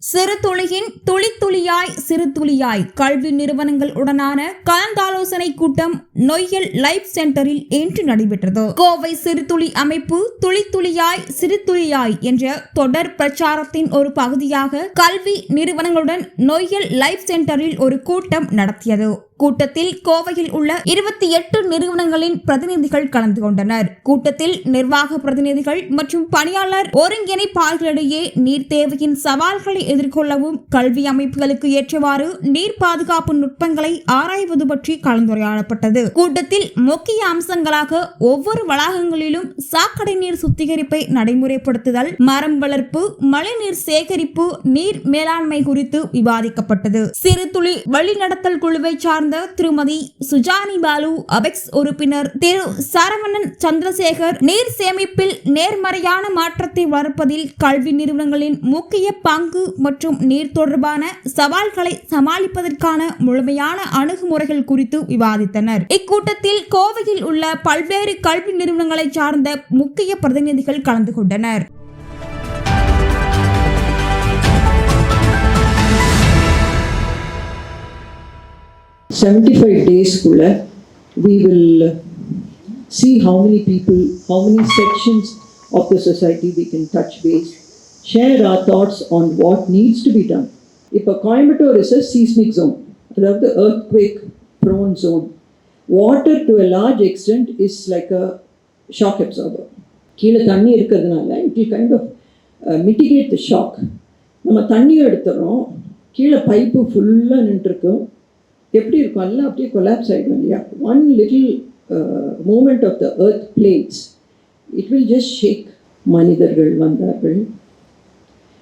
சிறு துளியின் துளி துளியாய் சிறு துளியாய். கல்வி நிறுவனங்கள் உடனான கலந்தாலோசனை கூட்டம் நொய்யல் லைஃப் சென்டரில் இன்று நடைபெற்றது. கோவை சிறுதுளி அமைப்பு துளி துளியாய் சிறு துளியாய் என்ற தொடர் பிரச்சாரத்தின் ஒரு பகுதியாக கல்வி நிறுவனங்களுடன் நொய்யல் லைஃப் சென்டரில் ஒரு கூட்டம் நடத்தியது. கூட்டத்தில் கோவையில் உள்ள இருபத்தி எட்டு நிறுவனங்களின் பிரதிநிதிகள் கலந்து கொண்டனர். கூட்டத்தில் நிர்வாக பிரதிநிதிகள் மற்றும் பணியாளர் ஒருங்கிணைப்பாளர்களிடையே நீர் தேவையின் சவால்களை எதிர்கொள்ளவும் கல்வி அமைப்புகளுக்கு ஏற்றவாறு நீர் பாதுகாப்பு நுட்பங்களை ஆராய்வது பற்றி கலந்துரையாடப்பட்டது. கூட்டத்தில் முக்கிய அம்சங்களாக ஒவ்வொரு வளாகங்களிலும் சாக்கடை நீர் சுத்திகரிப்பை நடைமுறைப்படுத்துதல் மரம் வளர்ப்பு மழைநீர் சேகரிப்பு நீர் மேலாண்மை குறித்து விவாதிக்கப்பட்டது. சிறு துளி வழிநடத்தல் குழுவை சார்ந்த திருமதி சுஜானி பாலு அபெக்ஸ் உறுப்பினர் திரு சரவணன் சந்திரசேகர் நீர் சேமிப்பில் நேர்மறையான மாற்றத்தை வளர்ப்பதில் கல்வி நிறுவனங்களின் முக்கிய பங்கு மற்றும் நீர் தொடர்பான சவால்களை சமாளிப்பதற்கான முழுமையான அணுகுமுறைகள் குறித்து விவாதித்தனர். இக்கூட்டத்தில் கோவையில் உள்ள பல்வேறு கல்வி நிறுவனங்களை சார்ந்த முக்கிய பிரதிநிதிகள் கலந்து கொண்டனர். 75 days குள்ள we will see how many people, how many sections of the society we can touch base, share our thoughts on what needs to be done. இப்போ Coimbatore is a seismic zone, அதாவது earthquake prone zone. Water to a large extent is like a shock absorber. கீழே தண்ணி இருக்கிறதுனால it will kind of uh, mitigate the shock. நம்ம தண்ணியை எடுத்துறோம் கீழே pipe ஃபுல்லாக நின்றுருக்கும் எப்படி இருக்கும்? எல்லாம் அப்படியே கொலாப்ஸ் ஆகிடும் இல்லையா? One little moment of the earth plates it will just shake மனிதர்கள் வந்தார்கள்.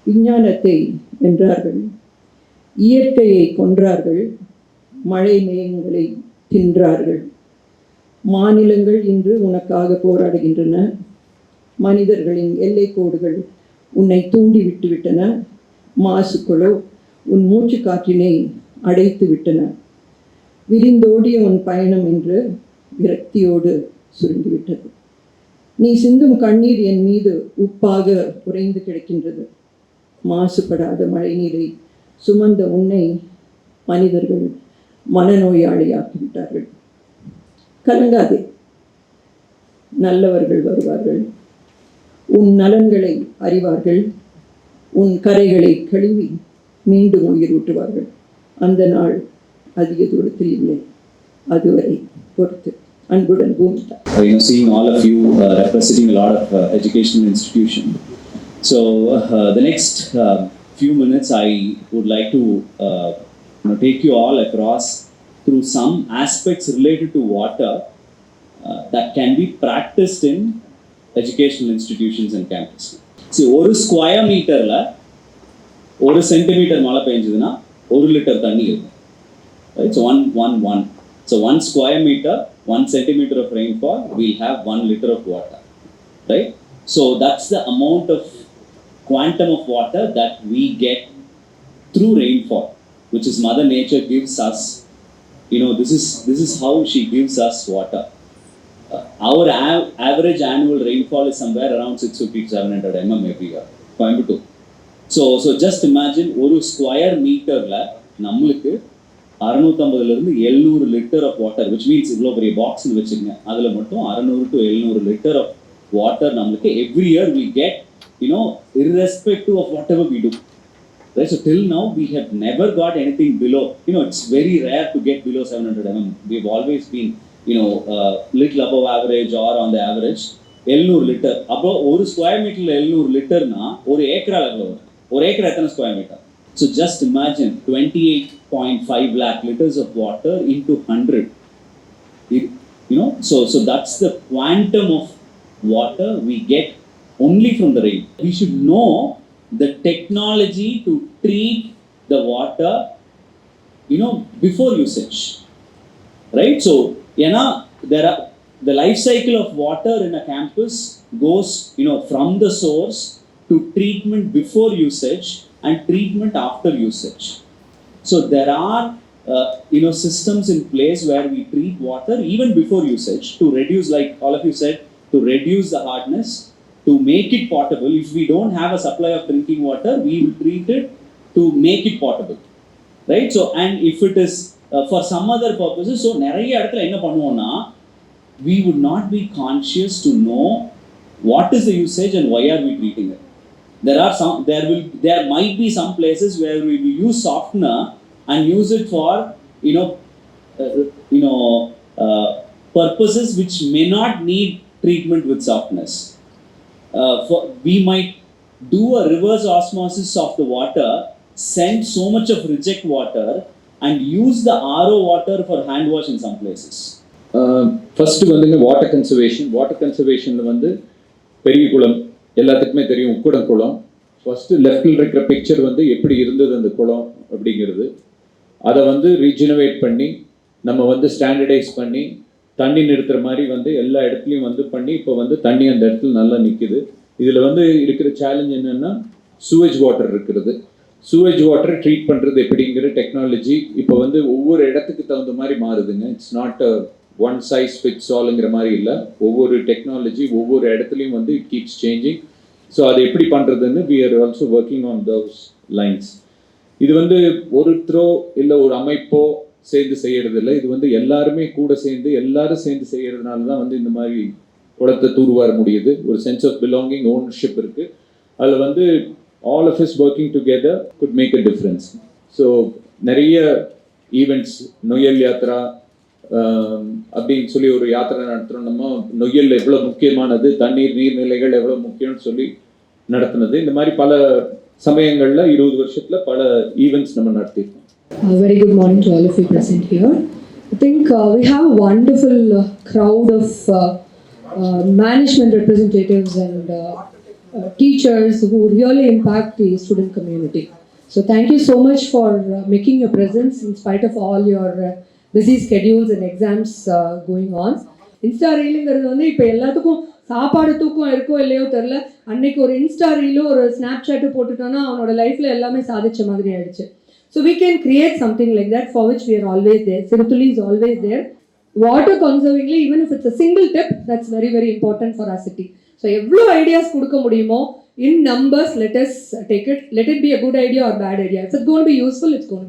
விஞ்ஞானத்தை வென்றார்கள். இயற்கையை கொன்றார்கள். மழை மேகங்களை தின்றார்கள். மாநிலங்கள் இன்று உனக்காக போராடுகின்றன. மனிதர்களின் எல்லை கோடுகள் உன்னை தூண்டி விட்டு விட்டன மாசுக்களோ உன் மூச்சு காற்றினை அடைத்து விட்டன விரிந்தோடிய உன் பயணம் என்று விரக்தியோடு சுருங்கிவிட்டது. நீ சிந்தும் கண்ணீர் என் மீது உப்பாக உறைந்து கிடக்கின்றது. மாசுபடாத மழைநீரை சுமந்த உன்னை மனிதர்கள் மனநோயாளியாக்கிவிட்டார்கள். கலங்காதே. நல்லவர்கள் வருவார்கள். உன் நலன்களை அறிவார்கள். உன் கரைகளை கழுவி மீண்டும் உயிர் ஊட்டுவார்கள் அந்த நாள் அதிக தூரத்தில் இல்லை அதுவரை பொறுத்து அன்புடன் Bhoomitha uh, you know, seeing all of you uh, representing a lot of uh, educational institution. So uh, the next uh, few minutes, I would like to uh, you know, take you all across through some aspects related to water uh, that can be practiced in educational institutions and campus. See, ஒரு square மீட்டரில் ஒரு centimetre மழை பெஞ்சதுன்னா ஒரு litre தண்ணி இருக்கும் right? So one, one, one. So one square meter, one centimeter of rainfall, we'll have one liter of water, right? So that's the amount of quantum of water that we get through rainfall, which is Mother Nature gives us. You know, this is this is how she gives us water. Uh, our av- average annual rainfall is somewhere around 650 to 700 mm every year. Coimbatore. So so just imagine ஒரு square மீட்டரில் நம்மளுக்கு அறநூற்றம்பதுலேருந்து எழுநூறு litre of water which means இவ்வளோ பெரிய பாக்ஸ்னு வச்சுக்கோங்க அதில் மட்டும் அறநூறு டு எழுநூறு லிட்டர் ஆஃப் வாட்டர் நம்மளுக்கு every year we get you know irrespective of whatever we do. Right? So till now we have never got anything below. You know, it's very rare to get below 700 mm. We've always been, you know, uh, little above average or on the average. எழுநூறு litre அப்போ ஒரு square மீட்டரில் எழுநூறு லிட்டர்னா ஒரு acre அளவில் வரும் ஒரு acre எத்தனை square metre So just imagine 28.5 lakh liters of water into 100. You know, so, so that's the quantum of water we get only from the rain. We should know the technology to treat the water, you know, before usage, right? So, you know, there are the life cycle of water in a campus goes, you know, from the source to treatment before usage and treatment after usage so there are uh, you know systems in place where we treat water even before usage to reduce, like all of you said, to reduce the hardness, to make it potable. If we don't have a supply of drinking water, we will treat it to make it portable right so and if it is uh, for some other purposes so நிறைய இடத்துல என்ன பண்ணுவோம்னா we would not be conscious to know what is the usage and why are we treating it there are some there will there might be some places where we will use softener and use it for you know uh, you know uh, purposes which may not need treatment with softness uh, for we might do a reverse osmosis of the water send so much of reject water and use the RO water for hand wash in some places first வந்துங்க water conservation water கன்சர்வேஷனில் வந்து பெரிய குளம் எல்லாத்துக்குமே தெரியும் உக்குடம் குளம். First லெஃப்டில் இருக்கிற picture வந்து எப்படி இருந்தது அந்த குளம் அப்படிங்கிறது. அதை வந்து ரீஜினவேட் பண்ணி நம்ம வந்து ஸ்டாண்டர்டைஸ் பண்ணி தண்ணி நிறுத்துற மாதிரி வந்து எல்லா இடத்துலையும் வந்து பண்ணி இப்போ வந்து தண்ணி அந்த இடத்துல நல்லா நிற்குது இதில் வந்து இருக்கிற சேலஞ்ச் என்னென்னா சூவேஜ் வாட்டர் இருக்கிறது. சூவேஜ் வாட்டர் ட்ரீட் பண்ணுறது எப்படிங்கிற டெக்னாலஜி இப்போ வந்து ஒவ்வொரு இடத்துக்கு தகுந்த மாதிரி மாறுதுங்க. It's not one size fits ஆலுங்கிற மாதிரி இல்லை. ஒவ்வொரு டெக்னாலஜி ஒவ்வொரு இடத்துலையும் வந்து இட் கீப்ஸ் சேஞ்சிங் ஸோ அதை எப்படி பண்ணுறதுன்னு we are also working on those lines இது வந்து ஒருத்தரோ இல்லை ஒரு அமைப்போ சேர்ந்து செய்யறது இல்லை இது வந்து எல்லாருமே கூட சேர்ந்து எல்லாரும் சேர்ந்து செய்யறதுனால தான் வந்து இந்த மாதிரி குளத்தை தூர்வார முடியுது. ஒரு சென்ஸ் ஆஃப் பிலாங்கிங் ஓனர்ஷிப் இருக்குது அதில் வந்து all of is working together good make a difference so நிறைய ஈவெண்ட்ஸ் நொயல் யாத்ரா அப்படின்னு சொல்லி ஒரு யாத்திரை நடத்துகிறோம் நம்ம நொய்யல் எவ்வளோ முக்கியமானது தண்ணீர் நீர்நிலைகள் எவ்வளோ முக்கியம்னு சொல்லி நடத்துனது இந்த மாதிரி பல சமயங்களில் இருபது வருஷத்தில் பல ஈவெண்ட்ஸ் நம்ம நடத்தியிருக்கோம் A very good morning to all of you present here. I think uh, we have a wonderful uh, crowd of uh, uh, management representatives and uh, uh, teachers who really impact the student community. So thank you so much for uh, making your presence in spite of all your uh, busy schedules and exams going on insta ரீலுங்கிறது வந்து இப்போ எல்லாத்துக்கும் சாப்பாடு தூக்கம் இருக்கோ இல்லையோ தெரில அன்னைக்கு ஒரு இன்ஸ்டா ரீலோ ஒரு ஸ்னாப் ஷாட்டு போட்டுட்டோன்னா அவனோட லைஃப்ல எல்லாமே சாதிச்ச மாதிரி ஆயிடுச்சு so we can create something like that for which we always there Siruthuli is always there water கன்சர்விங்லேயே even if it's a single dip that's very very important for our city so எவ்வளோ ideas கொடுக்க முடியுமோ in numbers let take take let it it be a good idea or bad idea if gone going to be useful it's going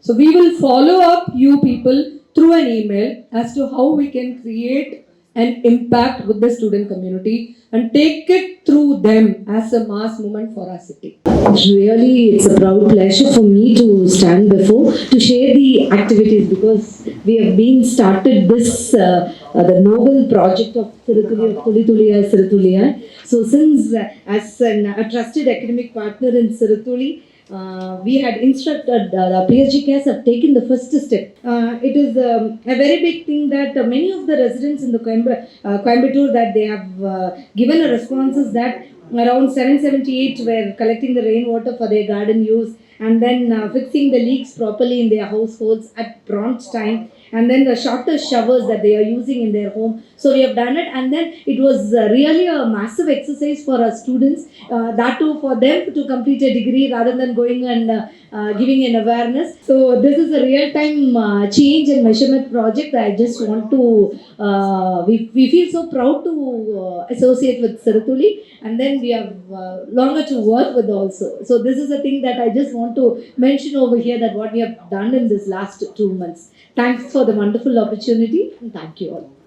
So we will follow up you people through an email as to how we can create an impact with the student community and take it through them as a mass movement for our city. Really, it's a proud pleasure for me to stand before to share the activities because we have been started this uh, uh, the noble project of Sirutuli of Tulitulia Siritulia. So since uh, as an, a trusted academic partner in Sirutuli, uh, we had instructed uh, the PSGCAS have taken the first step. Uh, it is um, a very big thing that uh, many of the residents in the Coimb- uh, Coimbatore that they have uh, given a responses that around 778 were collecting the rainwater for their garden use and then uh, fixing the leaks properly in their households at prompt time and then the shorter showers that they are using in their home so we have done it and then it was uh, really a massive exercise for our students uh, that too for them to complete a degree rather than going and uh, uh, giving an awareness so this is a real time uh, change and measurement project i just want to uh, we, we feel so proud to uh, associate with Saratuli and then we have uh, longer to work with also. So this is a thing that I just want to mention over here that what we have done in this last two months. Thanks for the wonderful opportunity and thank you all.